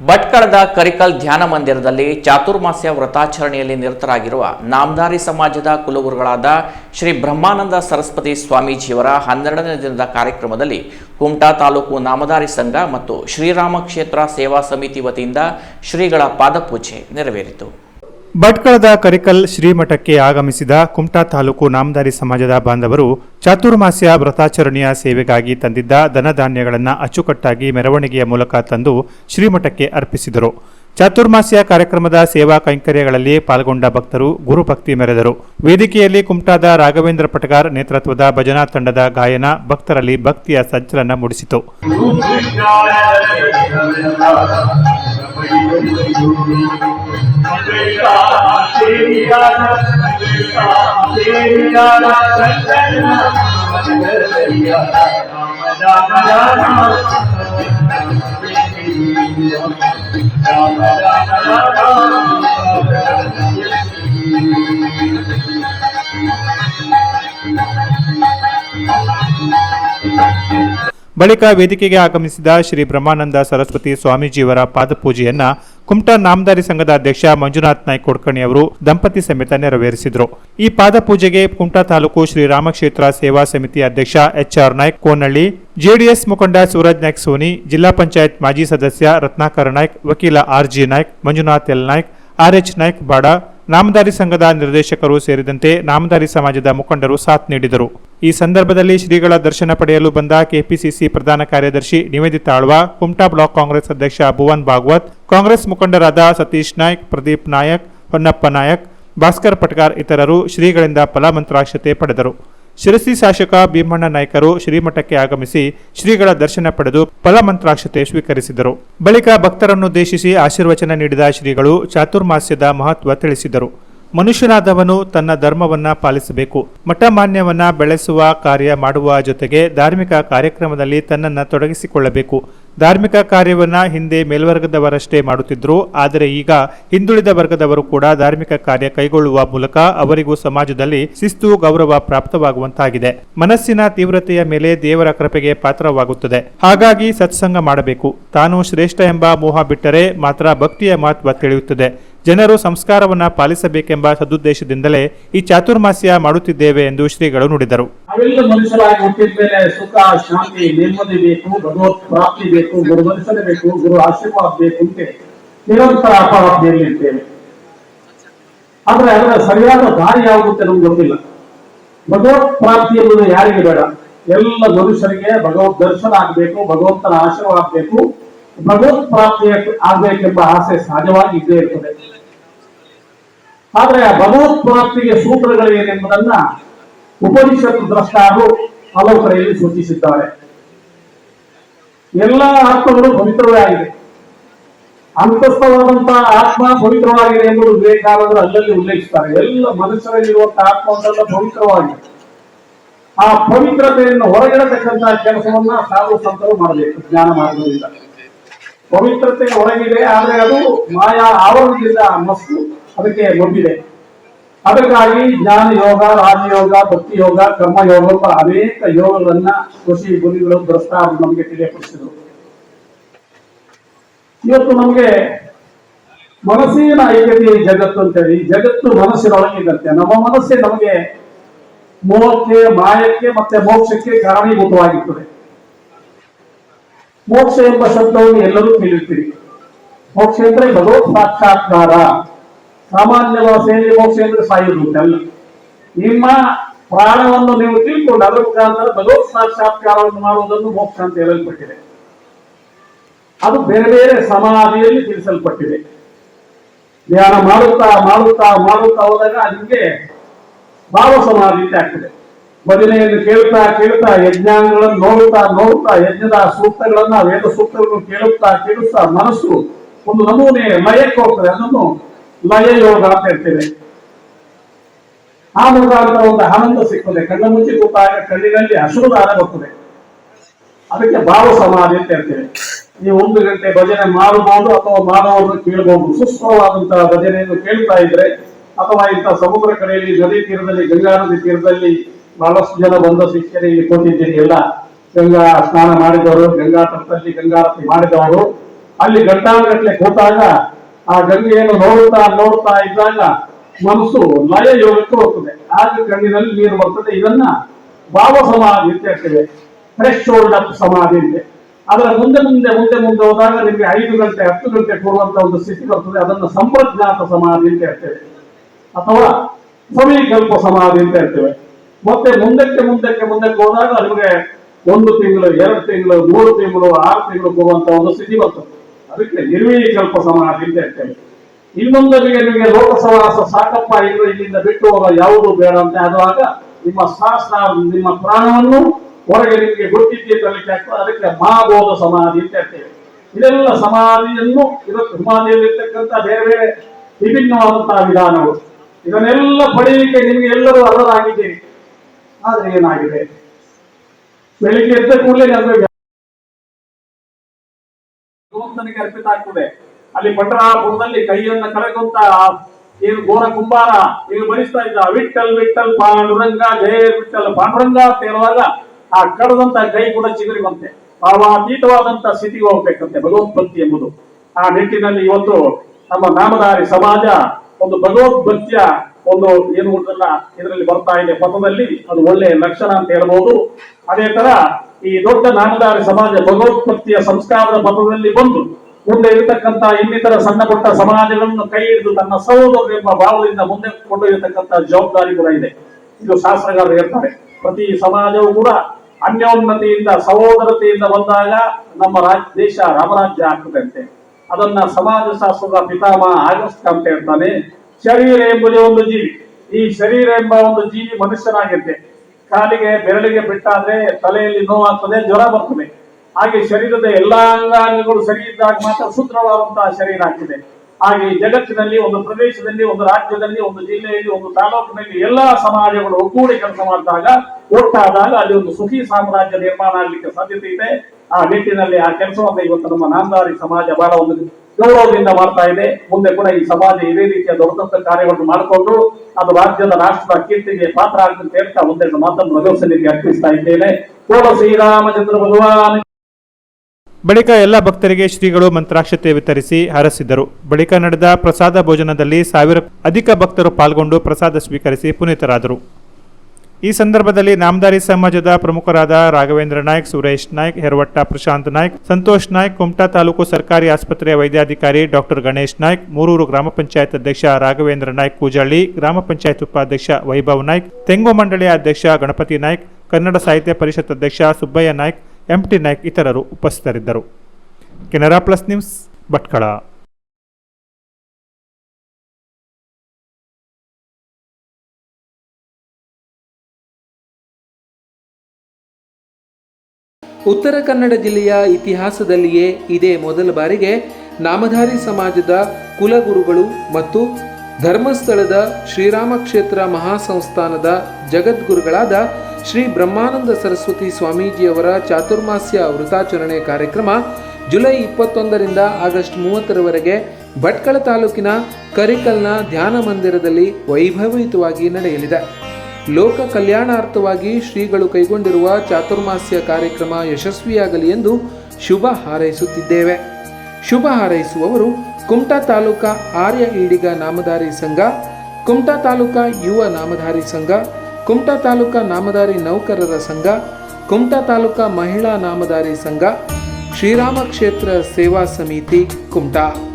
ಭಟ್ಕಳದ ಕರಿಕಲ್ ಧ್ಯಾನ ಮಂದಿರದಲ್ಲಿ ಚಾತುರ್ಮಾಸ್ಯ ವ್ರತಾಚರಣೆಯಲ್ಲಿ ನಿರತರಾಗಿರುವ ನಾಮದಾರಿ ಸಮಾಜದ ಕುಲಗುರುಗಳಾದ ಶ್ರೀ ಬ್ರಹ್ಮಾನಂದ ಸರಸ್ವತಿ ಸ್ವಾಮೀಜಿಯವರ ಹನ್ನೆರಡನೇ ದಿನದ ಕಾರ್ಯಕ್ರಮದಲ್ಲಿ ಕುಮಟಾ ತಾಲೂಕು ನಾಮದಾರಿ ಸಂಘ ಮತ್ತು ಶ್ರೀರಾಮ ಕ್ಷೇತ್ರ ಸೇವಾ ಸಮಿತಿ ವತಿಯಿಂದ ಶ್ರೀಗಳ ಪಾದಪೂಜೆ ನೆರವೇರಿತು. ಭಟ್ಕಳದ ಕರಿಕಲ್ ಶ್ರೀಮಠಕ್ಕೆ ಆಗಮಿಸಿದ ಕುಮಟಾ ತಾಲೂಕು ನಾಮದಾರಿ ಸಮಾಜದ ಬಾಂಧವರು ಚಾತುರ್ಮಾಸ್ಯ ವ್ರತಾಚರಣೆಯ ಸೇವೆಗಾಗಿ ತಂದಿದ್ದ ಧನಧಾನ್ಯಗಳನ್ನು ಅಚ್ಚುಕಟ್ಟಾಗಿ ಮೆರವಣಿಗೆಯ ಮೂಲಕ ತಂದು ಶ್ರೀಮಠಕ್ಕೆ ಅರ್ಪಿಸಿದರು. ಚಾತುರ್ಮಾಸ್ಯ ಕಾರ್ಯಕ್ರಮದ ಸೇವಾ ಕೈಂಕರ್ಯಗಳಲ್ಲಿ ಪಾಲ್ಗೊಂಡ ಭಕ್ತರು ಗುರುಭಕ್ತಿ ಮೆರೆದರು. ವೇದಿಕೆಯಲ್ಲಿ ಕುಮಟಾದ ರಾಘವೇಂದ್ರ ಪಟಗಾರ್ ನೇತೃತ್ವದ ಭಜನಾ ತಂಡದ ಗಾಯನ ಭಕ್ತರಲ್ಲಿ ಭಕ್ತಿಯ ಸಂಚಲನ ಮೂಡಿಸಿತು. श्री राम ಬಳಿಕ ವೇದಿಕೆಗೆ ಆಗಮಿಸಿದ ಶ್ರೀ ಬ್ರಹ್ಮಾನಂದ ಸರಸ್ವತಿ ಸ್ವಾಮೀಜಿಯವರ ಪಾದಪೂಜೆಯನ್ನ ಕುಮಟಾ ನಾಮದಾರಿ ಸಂಘದ ಅಧ್ಯಕ್ಷ ಮಂಜುನಾಥ್ ನಾಯ್ಕ್ ಕೊಡ್ಕಣಿ ಅವರು ದಂಪತಿ ಸಮೇತ ನೆರವೇರಿಸಿದರು. ಈ ಪಾದಪೂಜೆಗೆ ಕುಮಟಾ ತಾಲೂಕು ಶ್ರೀ ರಾಮಕ್ಷೇತ್ರ ಸೇವಾ ಸಮಿತಿ ಅಧ್ಯಕ್ಷ H R Naik Konahalli JDS ಮುಖಂಡ ಸೂರಜ್ ನಾಯ್ಕ್ ಸೋನಿ, ಜಿಲ್ಲಾ ಪಂಚಾಯತ್ ಮಾಜಿ ಸದಸ್ಯ ರತ್ನಾಕರ ನಾಯ್ಕ್, ವಕೀಲ R G Naik, Manjunath L Naik, R H Naik Bada Namadhari ಸಂಘದ ನಿರ್ದೇಶಕರು ಸೇರಿದಂತೆ ನಾಮದಾರಿ ಸಮಾಜದ ಮುಖಂಡರು ಸಾಥ್ ನೀಡಿದರು. ಈ ಸಂದರ್ಭದಲ್ಲಿ ಶ್ರೀಗಳ ದರ್ಶನ ಪಡೆಯಲು ಬಂದ ಕೆಪಿಸಿಸಿ ಪ್ರಧಾನ ಕಾರ್ಯದರ್ಶಿ ನಿವೇದಿತ ಆಳ್ವ, ಕುಮಟಾ ಬ್ಲಾಕ್ ಕಾಂಗ್ರೆಸ್ ಅಧ್ಯಕ್ಷ ಭುವನ್ ಭಾಗವತ್, ಕಾಂಗ್ರೆಸ್ ಮುಖಂಡರಾದ ಸತೀಶ್ ನಾಯ್ಕ್, ಪ್ರದೀಪ್ ನಾಯಕ್, ಹೊನ್ನಪ್ಪ ನಾಯಕ್, ಭಾಸ್ಕರ್ ಪಟ್ಕಾರ್ ಇತರರು ಶ್ರೀಗಳಿಂದ ಫಲಮಂತ್ರಾಕ್ಷತೆ ಪಡೆದರು. ಶಿರಸಿ ಶಾಸಕ ಭೀಮಣ್ಣ ನಾಯ್ಕರು ಶ್ರೀಮಠಕ್ಕೆ ಆಗಮಿಸಿ ಶ್ರೀಗಳ ದರ್ಶನ ಪಡೆದು ಫಲಮಂತ್ರಾಕ್ಷತೆ ಸ್ವೀಕರಿಸಿದರು. ಬಳಿಕ ಭಕ್ತರನ್ನುದ್ದೇಶಿಸಿ ಆಶೀರ್ವಚನ ನೀಡಿದ ಶ್ರೀಗಳು ಚಾತುರ್ಮಾಸ್ಯದ ಮಹತ್ವ ತಿಳಿಸಿದರು. ಮನುಷ್ಯನಾದವನು ತನ್ನ ಧರ್ಮವನ್ನ ಪಾಲಿಸಬೇಕು. ಮಠಮಾನ್ಯವನ್ನ ಬೆಳೆಸುವ ಕಾರ್ಯ ಮಾಡುವ ಜೊತೆಗೆ ಧಾರ್ಮಿಕ ಕಾರ್ಯಕ್ರಮದಲ್ಲಿ ತನ್ನನ್ನು ತೊಡಗಿಸಿಕೊಳ್ಳಬೇಕು. ಧಾರ್ಮಿಕ ಕಾರ್ಯವನ್ನು ಹಿಂದೆ ಮೇಲ್ವರ್ಗದವರಷ್ಟೇ ಮಾಡುತ್ತಿದ್ದರು ಆದರೆ ಈಗ ಹಿಂದುಳಿದ ವರ್ಗದವರು ಕೂಡ ಧಾರ್ಮಿಕ ಕಾರ್ಯ ಕೈಗೊಳ್ಳುವ ಮೂಲಕ ಅವರಿಗೂ ಸಮಾಜದಲ್ಲಿ ಶಿಸ್ತು, ಗೌರವ ಪ್ರಾಪ್ತವಾಗುವಂತಾಗಿದೆ. ಮನಸ್ಸಿನ ತೀವ್ರತೆಯ ಮೇಲೆ ದೇವರ ಕೃಪೆಗೆ ಪಾತ್ರವಾಗುತ್ತದೆ. ಹಾಗಾಗಿ ಸತ್ಸಂಗ ಮಾಡಬೇಕು. ತಾನು ಶ್ರೇಷ್ಠ ಎಂಬ ಮೋಹ ಬಿಟ್ಟರೆ ಮಾತ್ರ ಭಕ್ತಿಯ ಮಹತ್ವ ತಿಳಿಯುತ್ತದೆ. ಜನರು ಸಂಸ್ಕಾರವನ್ನ ಪಾಲಿಸಬೇಕೆಂಬ ಸದುದ್ದೇಶದಿಂದಲೇ ಈ ಚಾತುರ್ಮಾಸ್ಯ ಮಾಡುತ್ತಿದ್ದೇವೆ ಎಂದು ಶ್ರೀಗಳು ನುಡಿದರು. ಸುಖ, ಶಾಂತಿ, ನೆಮ್ಮದಿ ಬೇಕು, ಭಗವತ್ ಪ್ರಾಪ್ತಿ ಬೇಕು, ಗುರು ಬೇಕು ಆಶೀರ್ವಾದ ಬೇಕು ಅಂತ ನಿರಂತರ ಅಪರಾಧನೆಯಲ್ಲಿ ಇರ್ತೇವೆ. ಆದ್ರೆ ಅದರ ಸರಿಯಾದ ದಾರಿ ಯಾವುದು ಅಂತ ನಮ್ಗೆ ಗೊತ್ತಿಲ್ಲ. ಭಗವತ್ ಪ್ರಾಪ್ತಿ ಎನ್ನುವುದು ಯಾರಿಗೆ ಬೇಡ? ಎಲ್ಲ ಮನುಷ್ಯರಿಗೆ ಭಗವತ್ ದರ್ಶನ ಆಗ್ಬೇಕು, ಭಗವಂತನ ಆಶೀರ್ವಾದ ಆಗ್ಬೇಕು. ಭಗವತ್ ಪ್ರಾಪ್ತಿ ಆಗ್ಬೇಕೆಂಬ ಆಸೆ ಸಹಜವಾಗಿ ಇದ್ದೇ ಇರ್ತದೆ. ಆದ್ರೆ ಆ ಭಗವತ್ ಪ್ರಾಪ್ತಿಗೆ ಸೂತ್ರಗಳೇನೆಂಬುದನ್ನ ಉಪನಿಷತ್ ದ್ರಷ್ಟಾರು ಹಲವು ಕಡೆಯಲ್ಲಿ ಸೂಚಿಸಿದ್ದಾರೆ. ಎಲ್ಲ ಆತ್ಮಗಳು ಪವಿತ್ರವೇ ಆಗಿದೆ. ಅಂತಸ್ಥವಾದಂತಹ ಆತ್ಮ ಪವಿತ್ರವಾಗಿದೆ ಎಂಬುದು ವಿವೇಕಾನಂದರು ಅಲ್ಲಲ್ಲಿ ಉಲ್ಲೇಖಿಸ್ತಾರೆ. ಎಲ್ಲ ಮನುಷ್ಯರಲ್ಲಿರುವಂತಹ ಅಂತ ಪವಿತ್ರವಾಗಿದೆ. ಆ ಪವಿತ್ರತೆಯನ್ನು ಹೊರಗಿಡತಕ್ಕಂತಹ ಕೆಲಸವನ್ನ ಸಾಧು ಸಂತರು ಮಾಡಬೇಕು, ಜ್ಞಾನ ಮಾರ್ಗದಿಂದ. ಪವಿತ್ರತೆ ಹೊರಗಿದೆ, ಆದರೆ ಅದು ಮಾಯಾ ಆವರಣದಿಂದ ಮಸ್ತು ಅದಕ್ಕೆ ಮೊಬ್ಬಿದೆ ಅದಕ್ಕಾಗಿ ಜ್ಞಾನ ಯೋಗ ರಾಜಯೋಗ ಭಕ್ತಿ ಯೋಗ ಕರ್ಮ ಯೋಗ ಅನೇಕ ಯೋಗಗಳನ್ನ ಋಷಿ ಗುರುಗಳು ದ್ರಷ್ಟಾರು ನಮಗೆ ತಿಳಿಯಪಡಿಸಿದರು. ಇವತ್ತು ನಮಗೆ ಮನಸ್ಸಿನ ಐಕ್ಯತೆ ಜಗತ್ತು ಅಂತೇಳಿ, ಈ ಜಗತ್ತು ಮನಸ್ಸಿನೊಳಗಿದಂತೆ ನಮ್ಮ ಮನಸ್ಸೇ ನಮಗೆ ಮೋಹಕ್ಕೆ ಮಾಯಕ್ಕೆ ಮತ್ತೆ ಮೋಕ್ಷಕ್ಕೆ ಕಾರಣೀಭೂತವಾಗಿರ್ತದೆ. ಮೋಕ್ಷ ಎಂಬ ಶಬ್ದವನ್ನು ಎಲ್ಲರೂ ಕೇಳಿರ್ತೀವಿ ಮೋಕ್ಷ ಅಂದ್ರೆ ಭಗವತ್ ಸಾಕ್ಷಾತ್ಕಾರ ಸಾಮಾನ್ಯ ಭಾಷೆಯಲ್ಲಿ ಮೋಕ್ಷ ಅಂದ್ರೆ ಸಾಯುವುದು ಅಲ್ಲ ನಿಮ್ಮ ಪ್ರಾಣವನ್ನು ನೀವು ತಿಳ್ಕೊಂಡು ಅದರ ಮುಖಾಂತರ ಭಗವತ್ ಸಾಕ್ಷಾತ್ಕಾರವನ್ನು ಮಾಡುವುದನ್ನು ಮೋಕ್ಷ ಅಂತ ಹೇಳಲ್ಪಟ್ಟಿದೆ. ಅದು ಬೇರೆ ಬೇರೆ ಸಮಾಧಿಯಲ್ಲಿ ತಿಳಿಸಲ್ಪಟ್ಟಿದೆ. ಧ್ಯಾನ ಮಾಡುತ್ತಾ ಮಾಡುತ್ತಾ ಮಾಡುತ್ತಾ ಹೋದಾಗ ನಿಮಗೆ ಭಾವ ಸಮಾಧಿ ಆಗ್ತದೆ. ಭಜನೆಯನ್ನು ಕೇಳುತ್ತಾ ಕೇಳುತ್ತಾ ಯಜ್ಞಾಂಗಗಳನ್ನು ನೋಡುತ್ತಾ ನೋಡುತ್ತಾ ಯಜ್ಞದ ಸೂಕ್ತಗಳನ್ನ ವೇದ ಸೂಕ್ತಗಳನ್ನು ಕೇಳುತ್ತಾ ಕೇಳುತ್ತಾ ಮನಸ್ಸು ಒಂದು ನಮೂನೆ ಮಯಕ್ಕೆ ಹೋಗ್ತದೆ. ಅದನ್ನು ಲಯ ಯೋಗ ಅಂತ ಹೇಳ್ತೇವೆ ಆ ಮುಖಾಂತರ ಒಂದು ಆನಂದ ಸಿಗ್ತದೆ ಕಣ್ಣ ಮುಚ್ಚಿ ಕೂತಾಗ ಕಣ್ಣಿನಲ್ಲಿ ಅಶ್ರುದಾನ ಬರ್ತದೆ. ಅದಕ್ಕೆ ಭಾವ ಸಮಾಧಿ ಅಂತ ಹೇಳ್ತೇವೆ. ನೀವು ಒಂದು ಗಂಟೆ ಭಜನೆ ಮಾಡಬಹುದು ಅಥವಾ ಮಾನವರನ್ನು ಕೇಳಬಹುದು. ಸುಸ್ವರವಾದಂತಹ ಭಜನೆಯನ್ನು ಕೇಳ್ತಾ ಇದ್ರೆ ಅಥವಾ ಇಂಥ ಸಮುದ್ರ ಕಡೆಯಲ್ಲಿ ನದಿ ತೀರದಲ್ಲಿ, ಗಂಗಾ ನದಿ ತೀರದಲ್ಲಿ ಬಹಳಷ್ಟು ಜನ ಬಂದ ಶಿಕ್ಷಣ ಇಲ್ಲಿ ಕೊಟ್ಟಿದ್ದೀರಿ ಎಲ್ಲ ಗಂಗಾ ಸ್ನಾನ ಮಾಡಿದವರು, ಗಂಗಾ ತಟದಲ್ಲಿ ಗಂಗಾರತಿ ಮಾಡಿದವರು. ಅಲ್ಲಿ ಗಂಟಾನುಗಟ್ಟಲೆ ಕೂತಾಗ ಆ ಗಂಗೆಯನ್ನು ನೋಡುತ್ತಾ ನೋಡ್ತಾ ಇದ್ದಾಗ ಮನಸ್ಸು ಲಯ ಯೋಗಕ್ಕೆ ಹೋಗ್ತದೆ ಆಗ ಕಣ್ಣಿನಲ್ಲಿ ನೀರು ಬರ್ತದೆ. ಇದನ್ನ ಭಾವ ಸಮಾಧಿ ಅಂತ ಹೇಳ್ತೇವೆ. ಫ್ರೆಶ್ ಓಲ್ಡ್ ಅಪ್ ಸಮಾಧಿ ಇದೆ ಅದರ ಮುಂದೆ ಮುಂದೆ ಮುಂದೆ ಮುಂದೆ ಹೋದಾಗ ನಿಮಗೆ ಐದು ಗಂಟೆ, ಹತ್ತು ಗಂಟೆ ಕೊಡುವಂತ ಒಂದು ಸ್ಥಿತಿ ಬರ್ತದೆ. ಅದನ್ನು ಸಂಪ್ರಜ್ಞಾತ ಸಮಾಧಿ ಅಂತ ಹೇಳ್ತೇವೆ. ಅಥವಾ ಸಮೀಕಲ್ಪ ಸಮಾಧಿ ಅಂತ ಹೇಳ್ತೇವೆ. ಮತ್ತೆ ಮುಂದಕ್ಕೆ ಮುಂದಕ್ಕೆ ಮುಂದಕ್ಕೆ ಹೋದಾಗ ನಿಮಗೆ ಒಂದು ತಿಂಗಳು, ಎರಡು ತಿಂಗಳು, ಮೂರು ತಿಂಗಳು, ಆರು ತಿಂಗಳು ಕೊಡುವಂತ ಒಂದು ಸ್ಥಿತಿ ಬರ್ತದೆ. ಅದಕ್ಕೆ ನಿರ್ವೀಕಲ್ಪ ಅಂತ ಹೇಳ್ತೇವೆ ಇನ್ನೊಂದರಿಗೆ ನಿಮಗೆ ಲೋಕಸವಾಸ ಸಾಕಪ್ಪ ಇನ್ನು ಇಲ್ಲಿಂದ ಬಿಟ್ಟು ಹೋಗ ಯಾವುದು ಬೇಡ ಅಂತ ಆದಾಗ ನಿಮ್ಮ ಶಾಸ್ತ್ರ ನಿಮ್ಮ ಪ್ರಾಣವನ್ನು ಹೊರಗೆ ನಿಮಗೆ ಗೊತ್ತಿದ್ದೆ ತರಲಿಕ್ಕೆ ಆಗ್ತದೆ. ಅದಕ್ಕೆ ಮಹಾಬೋಧ ಸಮಾಧಿ ಅಂತ ಹೇಳ್ತೇವೆ. ಇದೆಲ್ಲ ಸಮಾಧಿಯನ್ನು ಇದಕ್ಕೆ ಸಮಾಧಿಯಲ್ಲಿರ್ತಕ್ಕಂಥ ಬೇರೆ ಬೇರೆ ವಿಭಿನ್ನವಾದಂತಹ ವಿಧಾನಗಳು. ಇದನ್ನೆಲ್ಲ ಪಡೆಯಲಿಕ್ಕೆ ನಿಮಗೆ ಎಲ್ಲರೂ ಅರ್ಹರಾಗಿದ್ದೀರಿ. ಆದ್ರೆ ಏನಾಗಿದೆ? ಬೆಳಿಗ್ಗೆ ಎದ್ದ ಕೂಡಲೇ ನಮಗೆ ಭಗವಂತನಿಗೆ ಅರ್ಪಿತ ಆಗ್ತದೆ. ಅಲ್ಲಿ ಪಂಡರಾಪುರದಲ್ಲಿ ಕೈಯನ್ನ ಕಳೆದಂತ ಏನು ಘೋರ ಕುಂಬಾರ ಇನ್ನು ಬರಿಸ್ತಾ ಇದ್ದ. ವಿಠಲ್ ವಿಠಲ್ ಪಾಂಡುರಂಗ, ಜಯ ವಿಠಲ್ ಪಾಂಡುರಂಗ ಅಂತ ಹೇಳುವಾಗ ಆ ಕಡದಂತ ಕೈ ಕೂಡ ಚಿಗುರಿ ಬಂತೆ ಭಾವಾತೀತವಾದಂತ ಸ್ಥಿತಿಗೆ ಹೋಗ್ಬೇಕಂತೆ ಭಗವದ್ಭಕ್ತಿ ಎಂಬುದು. ಆ ನಿಟ್ಟಿನಲ್ಲಿ ಇವತ್ತು ನಮ್ಮ ನಾಮಧಾರಿ ಸಮಾಜ ಒಂದು ಭಗವದ್ಭಕ್ತಿಯ ಒಂದು ಏನು ಉಂಟಲ್ಲ, ಇದರಲ್ಲಿ ಬರ್ತಾ ಇದೆ ಪಥದಲ್ಲಿ, ಅದು ಒಳ್ಳೆಯ ಲಕ್ಷಣ ಅಂತ ಹೇಳ್ಬೋದು. ಅದೇ ತರ ಈ ದೊಡ್ಡ ನಾಮದಾರಿ ಸಮಾಜ, ಭಗವತ್ಪತ್ತಿಯ ಸಂಸ್ಕಾರದ ಪಥದಲ್ಲಿ ಬಂದು ಮುಂದೆ ಇರತಕ್ಕಂತ ಇನ್ನಿತರ ಸಣ್ಣ ಪುಟ್ಟ ಸಮಾಜಗಳನ್ನು ಕೈ ಹಿಡಿದು ತನ್ನ ಸಹೋದರ ಎಂಬ ಭಾವದಿಂದ ಮುಂದೆ ಕೊಂಡೊಯ್ಯತಕ್ಕಂತ ಜವಾಬ್ದಾರಿ ಕೂಡ ಇದೆ. ಇದು ಶಾಸ್ತ್ರಗಾರರು ಹೇಳ್ತಾರೆ. ಪ್ರತಿ ಸಮಾಜವು ಕೂಡ ಅನ್ಯೋನ್ನತಿಯಿಂದ ಸಹೋದರತೆಯಿಂದ ಬಂದಾಗ ನಮ್ಮ ರಾಜ್ಯ ದೇಶ ರಾಮರಾಜ್ಯ ಆಗ್ತದೆ ಅಂತೆ. ಅದನ್ನ ಸಮಾಜ ಶಾಸ್ತ್ರದ ಪಿತಾಮಹ ಆಗಸ್ಟ್ ಅಂತ ಹೇಳ್ತಾನೆ. ಶರೀರ ಎಂಬುದೇ ಒಂದು ಜೀವಿ. ಈ ಶರೀರ ಎಂಬ ಒಂದು ಜೀವಿ ಮನುಷ್ಯನಾಗಿರುತ್ತೆ ಕಾಲಿಗೆ, ಬೆರಳಿಗೆ ಬಿಟ್ಟಾದ್ರೆ ತಲೆಯಲ್ಲಿ ನೋವಾಗ್ತದೆ, ಜ್ವರ ಬರ್ತದೆ. ಹಾಗೆ ಶರೀರದ ಎಲ್ಲಾ ಅಂಗಾಂಗಗಳು ಸರಿ ಇದ್ದಾಗ ಮಾತ್ರ ಸೂತ್ರವಾದಂತಹ ಶರೀರ ಆಗ್ತದೆ. ಹಾಗೆ ಜಗತ್ತಿನಲ್ಲಿ, ಒಂದು ಪ್ರದೇಶದಲ್ಲಿ, ಒಂದು ರಾಜ್ಯದಲ್ಲಿ, ಒಂದು ಜಿಲ್ಲೆಯಲ್ಲಿ, ಒಂದು ತಾಲೂಕಿನಲ್ಲಿ ಎಲ್ಲಾ ಸಮಾಜಗಳು ಒಗ್ಗೂಡಿ ಕೆಲಸ ಮಾಡಿದಾಗ, ಒಟ್ಟಾದಾಗ ಅಲ್ಲಿ ಒಂದು ಸುಖಿ ಸಾಮ್ರಾಜ್ಯ ನಿರ್ಮಾಣ ಆಗ್ಲಿಕ್ಕೆ ಸಾಧ್ಯತೆ ಇದೆ. ಆ ನಿಟ್ಟಿನಲ್ಲಿ ಆ ಕೆಲಸವನ್ನು ಇವತ್ತು ನಮ್ಮ ನಾಂದಾರಿ ಸಮಾಜ ಬಹಳ ಒಂದು ಗೌರವದಿಂದ ಮಾಡ್ತಾ ಇದೆ. ಮುಂದೆ ಕೂಡ ಈ ಸಮಾಜ ಇದೇ ರೀತಿಯ ದೊಡ್ಡ ಕಾರ್ಯವನ್ನು ಮಾಡಿಕೊಂಡು ಅದು ರಾಜ್ಯದ ರಾಷ್ಟ್ರದ ಕೀರ್ತಿಗೆ ಪಾತ್ರ ಆಗುತ್ತೆ ಅಂತ ಒಂದೆರಡು ಮಾತನ್ನು ಭಗವತ್ಸನಿಗೆ ಅರ್ಪಿಸ್ತಾ ಇದ್ದೇನೆ. ಕೋಲ ಶ್ರೀರಾಮಚಂದ್ರ ಭಗವಾನ್. ಬಳಿಕ ಎಲ್ಲ ಭಕ್ತರಿಗೆ ಶ್ರೀಗಳು ಮಂತ್ರಾಕ್ಷತೆ ವಿತರಿಸಿ ಹರಸಿದರು. ಬಳಿಕ ನಡೆದ ಪ್ರಸಾದ ಭೋಜನದಲ್ಲಿ ಸಾವಿರ ಅಧಿಕ ಭಕ್ತರು ಪಾಲ್ಗೊಂಡು ಪ್ರಸಾದ ಸ್ವೀಕರಿಸಿ ಪುನೀತರಾದರು. ಈ ಸಂದರ್ಭದಲ್ಲಿ ನಾಮದಾರಿ ಸಮಾಜದ ಪ್ರಮುಖರಾದ ರಾಘವೇಂದ್ರ ನಾಯ್ಕ್, ಸುರೇಶ್ ನಾಯ್ಕ್, ಹೆರವಟ್ಟ ಪ್ರಶಾಂತ್ ನಾಯ್ಕ್, ಸಂತೋಷ್ ನಾಯ್ಕ್, ಕುಮಟಾ ತಾಲೂಕು ಸರ್ಕಾರಿ ಆಸ್ಪತ್ರೆಯ ವೈದ್ಯಾಧಿಕಾರಿ ಡಾಕ್ಟರ್ ಗಣೇಶ್ ನಾಯ್ಕ, ಮೂರೂರು ಗ್ರಾಮ ಪಂಚಾಯತ್ ಅಧ್ಯಕ್ಷ ರಾಘವೇಂದ್ರ ನಾಯ್ಕ ಕೂಜಳ್ಳಿ, ಗ್ರಾಮ ಪಂಚಾಯತ್ ಉಪಾಧ್ಯಕ್ಷ ವೈಭವ್ ನಾಯ್ಕ್, ತೆಂಗು ಮಂಡಳಿಯ ಅಧ್ಯಕ್ಷ ಗಣಪತಿ ನಾಯ್ಕ, ಕನ್ನಡ ಸಾಹಿತ್ಯ ಪರಿಷತ್ ಅಧ್ಯಕ್ಷ ಸುಬ್ಬಯ್ಯ ನಾಯ್ಕ್, ಎಂಟಿ ನಾಯ್ಕ್ ಇತರರು ಉಪಸ್ಥಿತರಿದ್ದರು. Canara plus news Bhatkal. ಉತ್ತರ ಕನ್ನಡ ಜಿಲ್ಲೆಯ ಇತಿಹಾಸದಲ್ಲಿಯೇ ಇದೇ ಮೊದಲ ಬಾರಿಗೆ ನಾಮಧಾರಿ ಸಮಾಜದ ಕುಲಗುರುಗಳು ಮತ್ತು ಧರ್ಮಸ್ಥಳದ ಶ್ರೀರಾಮ ಕ್ಷೇತ್ರ ಮಹಾಸಂಸ್ಥಾನದ ಜಗದ್ಗುರುಗಳಾದ ಶ್ರೀ ಬ್ರಹ್ಮಾನಂದ ಸರಸ್ವತಿ ಸ್ವಾಮೀಜಿಯವರ ಚಾತುರ್ಮಾಸ್ಯ ವೃತಾಚರಣೆ ಕಾರ್ಯಕ್ರಮ ಜುಲೈ ಇಪ್ಪತ್ತೊಂದರಿಂದ ಆಗಸ್ಟ್ ಮೂವತ್ತರವರೆಗೆ ಭಟ್ಕಳ ತಾಲೂಕಿನ ಕರಿಕಲ್ನ ಧ್ಯಾನ ಮಂದಿರದಲ್ಲಿ ವೈಭವಯುತವಾಗಿ ನಡೆಯಲಿದೆ. ಲೋಕ ಕಲ್ಯಾಣಾರ್ಥವಾಗಿ ಶ್ರೀಗಳು ಕೈಗೊಂಡಿರುವ ಚಾತುರ್ಮಾಸ್ಯ ಕಾರ್ಯಕ್ರಮ ಯಶಸ್ವಿಯಾಗಲಿ ಎಂದು ಶುಭ ಹಾರೈಸುತ್ತಿದ್ದೇವೆ. ಶುಭ ಹಾರೈಸುವವರು ಕುಮಟಾ ತಾಲೂಕಾ ಆರ್ಯ ಈಡಿಗ ನಾಮಧಾರಿ ಸಂಘ, ಕುಮಟಾ ತಾಲೂಕಾ ಯುವ ನಾಮಧಾರಿ ಸಂಘ, ಕುಮಟಾ ತಾಲೂಕಾ ನಾಮಧಾರಿ ನೌಕರರ ಸಂಘ, ಕುಮಟಾ ತಾಲೂಕಾ ಮಹಿಳಾ ನಾಮಧಾರಿ ಸಂಘ, ಶ್ರೀರಾಮ ಕ್ಷೇತ್ರ ಸೇವಾ ಸಮಿತಿ ಕುಮಟಾ.